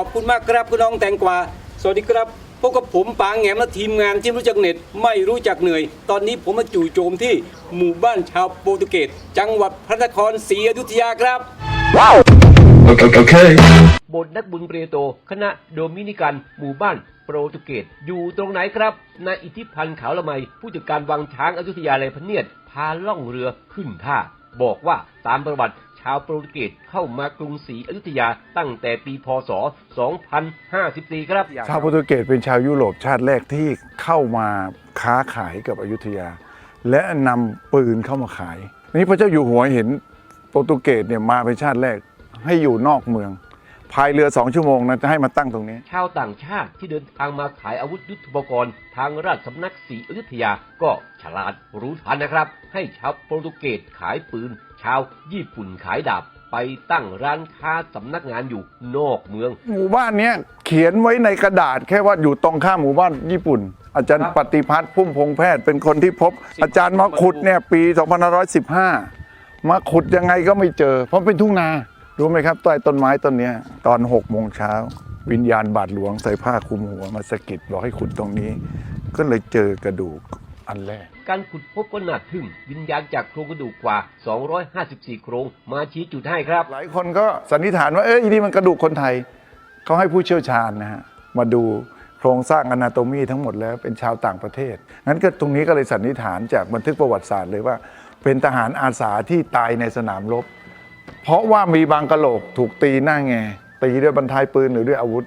ขอบคุณมากครับคุณน้องแตงกวาสวัสดีครับพบกับผมปางแหงมและทีมงานที่รู้จักเหน็ดไม่รู้จักเหนื่อย ตอนนี้ผมมาจู่โจมที่หมู่บ้านชาวโปรตุเกสจังหวัดพระนครศรีอยุธยาครับ Okay. บทนักบุญเปรโต คณะโดมินิกัน หมู่บ้านโปรตุเกสอยู่ตรงไหนครับ นายอิทธิพันธ์ขาวละไม ผู้จัดการวังช้างอยุธยาเลยพระเนียด พาล่องเรือขึ้นท่า บอกว่าตามประวัติชาวโปรตุเกสเข้ามากรุงศรีอยุธยาตั้งแต่ปีพศ 2054 ครับ ชาวโปรตุเกสเป็นชาวยุโรปชาติแรกที่เข้ามาค้าขายกับอยุธยา และนำปืนเข้ามาขาย นี่พระเจ้าอยู่หัวเห็นโปรตุเกสเนี่ยมาเป็นชาติแรกให้อยู่นอกเมือง พายเรือสองชั่วโมงนะจะให้มาตั้งตรงนี้ ชาวต่างชาติที่เดินทางมาขายอาวุธยุทโธปกรณ์ ทางราชสำนักศรีอยุธยาก็ฉลาดรู้ทันนะครับ ให้ชาวโปรตุเกสขายปืน ชาวญี่ปุ่นขายดาบ ไปตั้งร้านค้าสำนักงานอยู่นอกเมือง หมู่บ้านเนี้ยเขียนไว้ในกระดาษแค่ว่าอยู่ตรงข้ามหมู่บ้านญี่ปุ่น อาจารย์ปฏิพัฒน์พุ่มพงษ์แพทย์เป็นคนที่พบ อาจารย์มาขุดเนี่ยปี 2515 มาขุดยังไงก็ไม่เจอ เพราะเป็นทุ่งนา รู้ไหมครับใต้ต้นไม้ต้นเนี้ยตอน6โมงเช้า วิญญาณบาทหลวงใส่ผ้าคลุมหัวมาสะกิดบอกให้ขุดตรงนี้ ก็เลยเจอกระดูกอันแรก การขุดพบก็น่าทึ่ง วิญญาณจากโครงกระดูกกว่า 254 โครง มาชี้จุดให้ครับ หลายคนก็สันนิษฐานว่าเอ้ยนี่มันกระดูกคนไทยเขาให้ผู้เชี่ยวชาญนะฮะมาดูโครงสร้างอนาโตมีทั้งหมดแล้วเป็นชาวต่างประเทศงั้นก็ตรงนี้ก็เลยสันนิษฐานจากบันทึกประวัติศาสตร์เลยว่า เป็นทหารอาสาที่ตายในสนามรบ เพราะว่ามีบางกะโหลกถูกตีหน้าแงตีด้วยบรรทายปืนหรือด้วยอาวุธ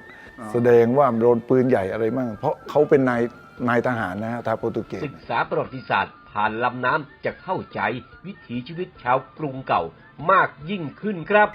แสดงว่าโดนปืนใหญ่อะไรมั่งเพราะเขาเป็นนายนายทหารนะฮะทางโปรตุเกสศึกษาประวัติศาสตร์ ผ่านลำน้ำจะเข้าใจวิถีชีวิตชาวกรุงเก่ามากยิ่งขึ้นครับ